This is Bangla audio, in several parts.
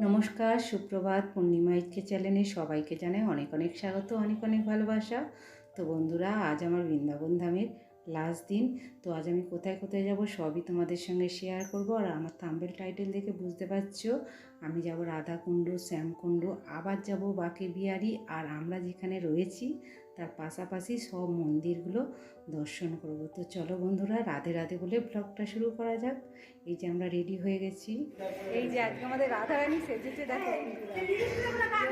নমস্কার, সুপ্রভাত পূর্ণিমা ইচ্ছে চ্যানেলে সবাইকে জানাই অনেক অনেক স্বাগত, অনেক অনেক ভালোবাসা। তো বন্ধুরা, আজ আমার বৃন্দাবন ধামের লাস্ট দিন। তো আজ আমি কোথায় কোথায় যাব সবই তোমাদের সঙ্গে শেয়ার করব। আর আমার থাম্বেল টাইটেল দেখে বুঝতে পারছ আমি যাব রাধাকুণ্ড শ্যামকুণ্ড আবার যাব বাকে বিহারি আর আমরা যেখানে রয়েছি তার পাশাপাশি সব মন্দিরগুলো দর্শন করব। তো চলো বন্ধুরা রাধে রাধে বলে ব্লগটা শুরু করা যাক। এই যে আমরা রেডি হয়ে গেছি। এই যে আজকে আমাদের রাধারানী সেজেছে দেখো।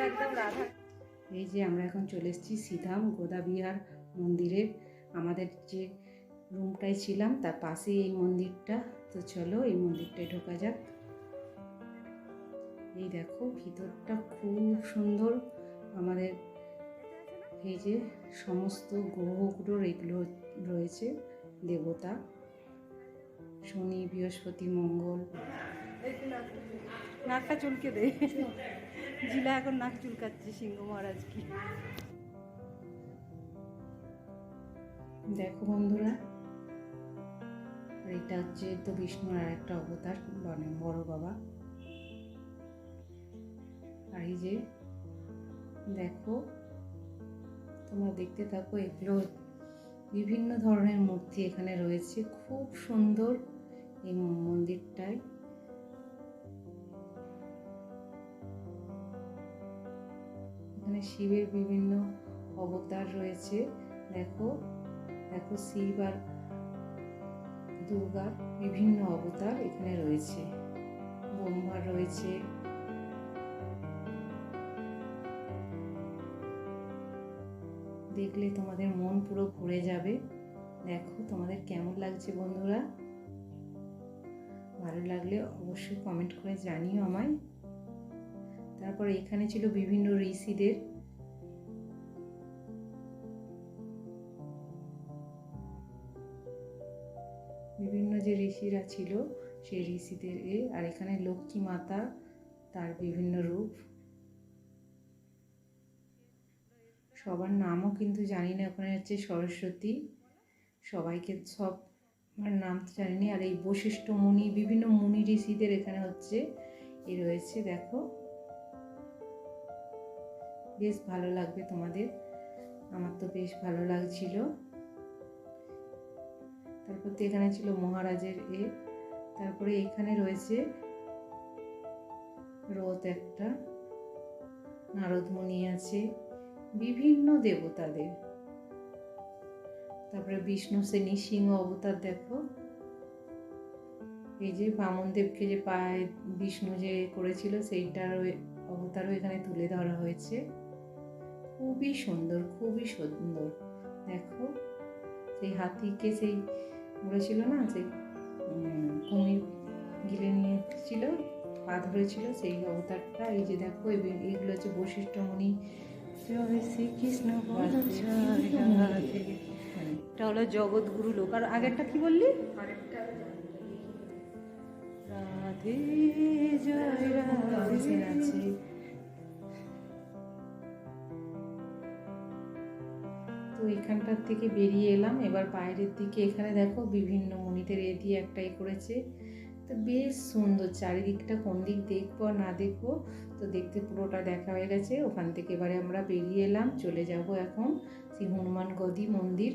একদম রাধা এই যে আমরা এখন চলে এসেছি সিধাম গোদাবিহার মন্দিরের আমাদের যে রুমটায় ছিলাম তার পাশেই এই মন্দিরটা। তো চলো এই মন্দিরটায় ঢোকা যাক। এই দেখো ভিতরটা খুব সুন্দর। আমাদের এই যে সমস্ত গ্রহগুলোর এগুলো রয়েছে দেবতা। শনি বৃহস্পতি মঙ্গল। নাকটা চুলকে দে। জিলা এখন নাক চুলকাচ্ছে সিংহ মহারাজ কি। দেখো বন্ধুরা এটা হচ্ছে তো বিষ্ণুর আর একটা অবতার মানে বড় বাবা। আর এই যে, দেখো, তোমরা দেখতে থাকো এগুলো বিভিন্ন ধরনের মূর্তি এখানে রয়েছে। খুব সুন্দর এই মন্দিরটায়। এখানে শিবের বিভিন্ন অবতার রয়েছে। দেখো দেখো শিব আর দুর্গার বিভিন্ন অবতার এখানে রয়েছে। ব্রহ্মার রয়েছে। দেখলে তোমাদের মন পুরো ভরে যাবে। দেখো তোমাদের কেমন লাগছে বন্ধুরা। ভালো লাগলে অবশ্যই কমেন্ট করে জানিও আমায়। তারপর এখানে ছিল বিভিন্ন ঋষিদের বিভিন্ন যে ঋষিরা ছিল, সেই ঋষিদের আর এখানে লক্ষ্মী মাতা তার বিভিন্ন রূপ। সবার নামও কিন্তু জানি না, ওখানে হচ্ছে সরস্বতী। সবাইকে সব, আমার নাম তো জানি না আর এই বৈশিষ্ট্য মুনি, বিভিন্ন মুনি ঋষিদের এখানে হচ্ছে এ রয়েছে, দেখো। বেশ ভালো লাগবে তোমাদের। আমার তো বেশ ভালো লাগছিল। তারপর তো এখানে ছিল মহারাজের এ, তারপরে এখানে রয়েছে রথ একটা, নারদমণি আছে, বিভিন্ন দেবতাদের। তারপরে বিষ্ণু সে নৃসিংহ অবতার দেখো। এই যে বামনদেবকে যে পায়ে, বিষ্ণু যে করেছিল সেইটার অবতারও এখানে তুলে ধরা হয়েছে। খুবই সুন্দর খুবই সুন্দর। দেখো, সেই হাতিকে সেই মরেছিল না সেই কুমির গিলে নিয়ে নিয়েছিল, পা ধরেছিল, সেই অবতারটা, এই যে দেখো এইগুলো হচ্ছে বৈশিষ্ট্যমণি। জয় এটা হলো জগৎগুরু লোক। আর আগেরটা কি বললি? রাধে জয়, রাধে আছে তো এখানটার থেকে বেরিয়ে এলাম। এবার বাইরের দিকে এখানে দেখো বিভিন্ন এ দিয়ে একটাই করেছে। তো বেশ সুন্দর চারিদিকটা কোন দিক দেখব না দেখব, তো দেখতে পুরোটা দেখা হয়ে গেছে। ওখান থেকে এবারে আমরা বেরিয়ে এলাম, চলে যাব এখন শ্রী হনুমান গদি মন্দির।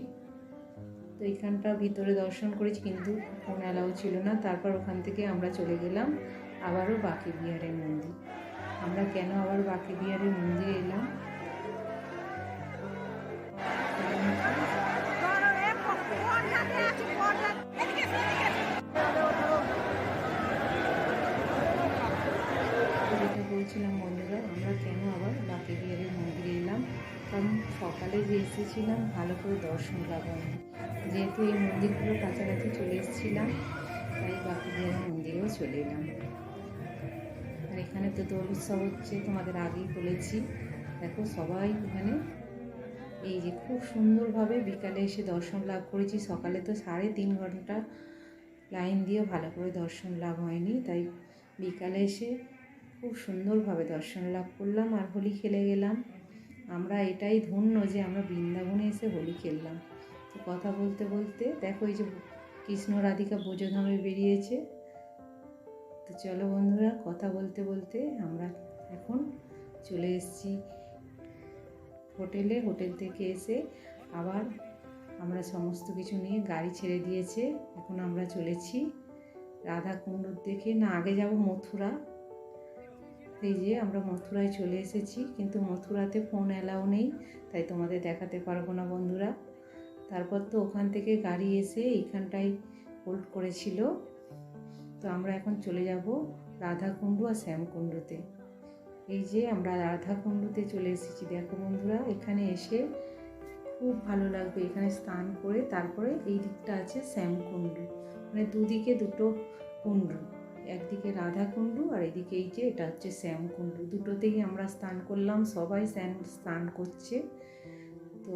তো এখানটা ভিতরে দর্শন করেছি কিন্তু ফোন অ্যালাউ ছিল না। তারপর ওখান থেকে আমরা চলে গেলাম আবারও বাকি বিহারের মন্দির। আমরা কেন আবার বাকি বিহারের মন্দিরে এলাম? যেটা বলছিলাম বন্ধুরা, আমরা কেন আবার বাকি বিহারের মন্দিরে এলাম? কারণ সকালে যে এসেছিলাম, ভালো করে দর্শন হয়নি যেহেতু এই মন্দিরগুলো কাছাকাছি চলে এসেছিলাম, তাই বাকি বিহারের মন্দিরেও চলে এলাম। আর এখানে তো দোল উৎসব হচ্ছে, তোমাদের আগেই বলেছি। দেখো সবাই এখানে এই যে খুব সুন্দরভাবে বিকালে এসে দর্শন লাভ করেছি। সকালে তো সাড়ে তিন ঘণ্টা লাইন দিয়ে ভালো করে দর্শন লাভ হয়নি, তাই বিকালে এসে খুব সুন্দরভাবে দর্শন লাভ করলাম আর হোলি খেলে গেলাম। আমরা এটাই ধন্য যে আমরা বৃন্দাবনে এসে হোলি খেললাম। তো কথা বলতে বলতে দেখো এই যে কৃষ্ণ রাধিকা বোঝধামে বেরিয়েছে। তো চলো বন্ধুরা কথা বলতে বলতে আমরা এখন চলে এসেছি হোটেলে, হোটেল থেকে এসে আবার আমরা সমস্ত কিছু নিয়ে গাড়ি ছেড়ে দিয়েছে। এখন আমরা চলেছি রাধা কুণ্ডুর দেখে না, আগে যাব মথুরা। এই যে আমরা মথুরায় চলে এসেছি, কিন্তু মথুরাতে ফোন অ্যালাউ নেই, তাই তোমাদের দেখাতে পারব না বন্ধুরা। তারপর তো ওখান থেকে গাড়ি এসে এইখানটায় হোল্ড করেছিল। তো আমরা এখন চলে যাব রাধাকুণ্ডু আর শ্যামকুণ্ডুতে। এই যে আমরা রাধাকুণ্ডুতে চলে এসেছি। দেখো বন্ধুরা, এখানে এসে খুব ভালো লাগবে এখানে স্নান করে। তারপরে এই দিকটা আছে শ্যামকুণ্ডু। মানে দুদিকে দুটো কুণ্ডু। একদিকে রাধাকুণ্ডু আর এদিকে এই যে এটা হচ্ছে শ্যামকুণ্ডু। দুটোতেই আমরা স্নান করলাম। সবাই স্নান স্নান করছে। তো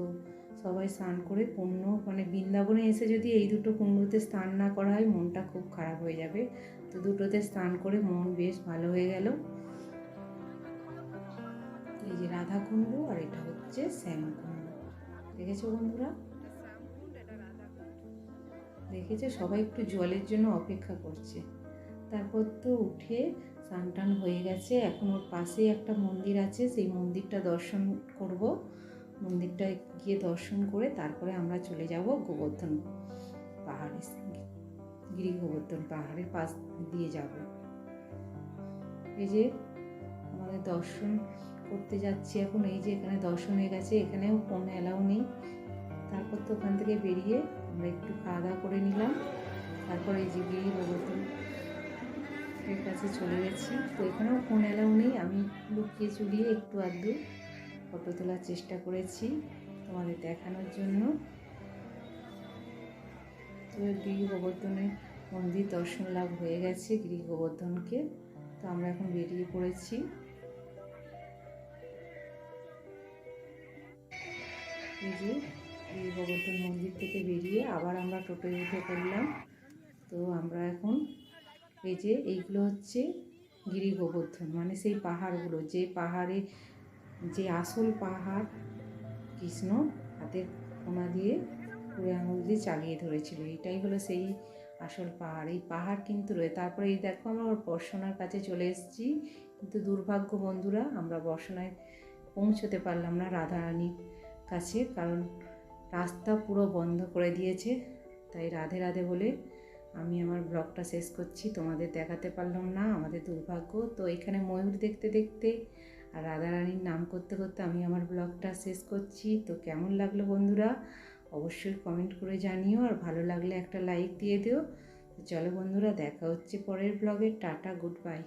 সবাই স্নান করে পুণ্য মানে বৃন্দাবনে এসে যদি এই দুটো কুণ্ডুতে স্নান না করা হয়, মনটা খুব খারাপ হয়ে যাবে। তো দুটোতে স্নান করে মন বেশ ভালো হয়ে গেল। এই যে রাধা রাধাকুণ্ড আর এটা হচ্ছে শ্যাম শ্যামকুণ্ড দেখেছ বন্ধুরা? দেখেছ? সবাই একটু জলের জন্য অপেক্ষা করছে। তারপর তো উঠে স্নান টান হয়ে গেছে। এখন ওর পাশেই একটা মন্দির আছে। সেই মন্দিরটা দর্শন করব। মন্দিরটা গিয়ে দর্শন করে তারপরে আমরা চলে যাব গোবর্ধন পাহাড়ে, গিরি গোবর্ধন পাহাড়ের পাশ দিয়ে যাব। এই যে আমাদের দর্শন করতে যাচ্ছি এখন, এই যে এখানে দর্শন হয়ে গেছে এখানেও ফোন অ্যালাউ নেই। তারপর তো ওখান থেকে বেরিয়ে আমরা একটু খাওয়া দাওয়া করে নিলাম। তারপর এই যে গিরি গোবর্ধন এর কাছে চলে গেছি। তো এখানেও ফোন অ্যালাউ নেই। আমি লুকিয়ে চুরিয়ে একটু আধটু ফটো তোলার চেষ্টা করেছি তোমাদের দেখানোর জন্য। তো গিরি গোবর্ধনের মন্দির দর্শন লাভ হয়ে গেছে গিরি গোবর্ধনকে তো আমরা এখন বেরিয়ে পড়েছি। এই যে গিরি গোবর্ধন মন্দির থেকে বেরিয়ে আবার আমরা টোটোয় উঠে পড়লাম। তো আমরা এখন এই যে, এইগুলো হচ্ছে গিরি গোবর্ধন মানে সেই পাহাড়গুলো, যে পাহাড়ে, যে আসল পাহাড় কৃষ্ণ হাতের কোনা দিয়ে পুরে আঙুল দিয়ে চালিয়ে ধরেছিল। এটাই হলো সেই আসল পাহাড়। এই পাহাড় কিন্তু রয়ে, তারপরে এই দেখো আমরা ওর বর্ষণার কাছে চলে এসেছি। কিন্তু দুর্ভাগ্য বন্ধুরা, আমরা বর্ষণায় পৌঁছতে পারলাম না রাধারানীর কাছে, কারণ রাস্তা পুরো বন্ধ করে দিয়েছে। তাই রাধে রাধে বলে আমি আমার ব্লগটা শেষ করছি। তোমাদের দেখাতে পারলাম না, আমাদের দুর্ভাগ্য। তো এখানে ময়ূর দেখতে দেখতে আর রাধারানীর নাম করতে করতে আমি আমার ব্লগটা শেষ করছি। তো কেমন লাগল বন্ধুরা? অবশ্যই কমেন্ট করে জানিও আর ভালো লাগলে একটা লাইক দিয়ে দিও। চলো বন্ধুরা, দেখা হচ্ছে পরের ব্লগে। Tata good bye